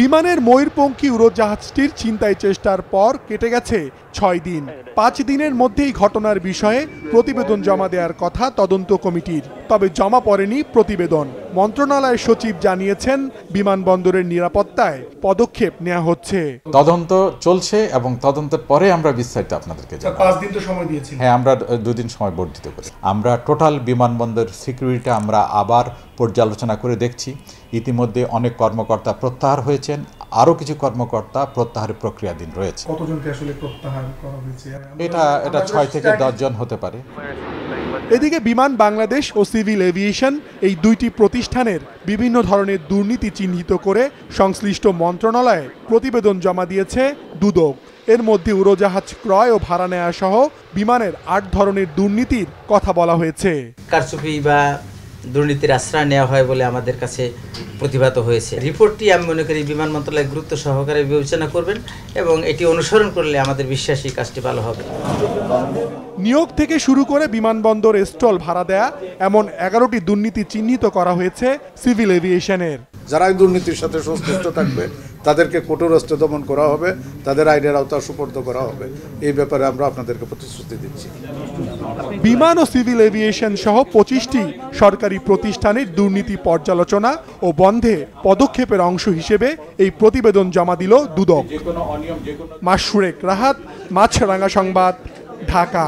বিমানের ময়ূরপঙ্খী উড়োজাহাজটির ছিনতাই চেষ্টার পর কেটে গেছে ছয় দিন। পাঁচ দিনের মধ্যেই ঘটনার বিষয়ে প্রতিবেদন জমা দেওয়ার কথা তদন্ত কমিটির। তবে জমা পড়েনি প্রতিবেদন। মন্ত্রণালয়ের সচিব জানিয়েছেন বিমানবন্দরের নিরাপত্তায় পদক্ষেপ নেওয়া হচ্ছে। তদন্ত চলছে এবং তদন্তের পরে আমরা বিস্তারিত আপনাদেরকে পাঁচ দিন তো সময় দিয়েছি। হ্যাঁ আমরা দুদিন সময় বর্ধিত করি। আমরা টোটাল বিমানবন্দর সিকিউরিটি আমরা আবার পর্যালোচনা করে দেখছি। ইতিমধ্যে অনেক কর্মকর্তা প্রত্যাহার হয়েছেন। আরও কিছু কর্মকর্তা প্রত্যাহারের প্রক্রিয়াধীন রয়েছে। কতজনকে আসলে প্রত্যাহার করা হয়েছে? এটা এটা ছয় থেকে দশজন হতে পারে। এদিকে বিমান বাংলাদেশ ও সিভিল এভিয়েশন এই দুইটি প্রতিষ্ঠানের বিভিন্ন ধরনের দুর্নীতি চিহ্নিত করে সংশ্লিষ্ট মন্ত্রণালয়ে প্রতিবেদন জমা দিয়েছে দুদক। এর মধ্যে উড়োজাহাজ ক্রয় ও ভাড়া নেওয়া সহ বিমানের আট ধরনের দুর্নীতির কথা বলা হয়েছে। কারচুপি বা দুর্নীতির আশ্রয় নেওয়া হয় বলে আমাদের কাছে প্রতিভাত হয়েছে। রিপোর্টটি আমি মনে করি বিমান মন্ত্রণালয় গুরুত্ব সহকারে বিবেচনা করবেন এবং এটি অনুসরণ করলে আমাদের বিশ্বাসী কাজটি ভালো হবে। নিয়োগ থেকে শুরু করে বিমানবন্দর স্টল ভাড়া দেয়া, এমন এগারোটি দুর্নীতি চিহ্নিত করা হয়েছে সিভিল এভিয়েশনের। যারা এই দুর্নীতির সাথে সংশ্লিষ্ট থাকবে, তাদেরকে কঠোর অস্ত্র দমন করা হবে, তাদের আইনের আওতা সুপর্দ করা হবে। এই ব্যাপারে আমরা আপনাদেরকে প্রতিশ্রুতি দিচ্ছি। বিমান ও সিভিল এভিয়েশন সহ পঁচিশটি সরকারি প্রতিষ্ঠানের দুর্নীতি পর্যালোচনা ও বন্ধে পদক্ষেপের অংশ হিসেবে এই প্রতিবেদন জমা দিল দুদক। মাসুরেক রাহাত মাছরাঙ্গা সংবাদ, ঢাকা।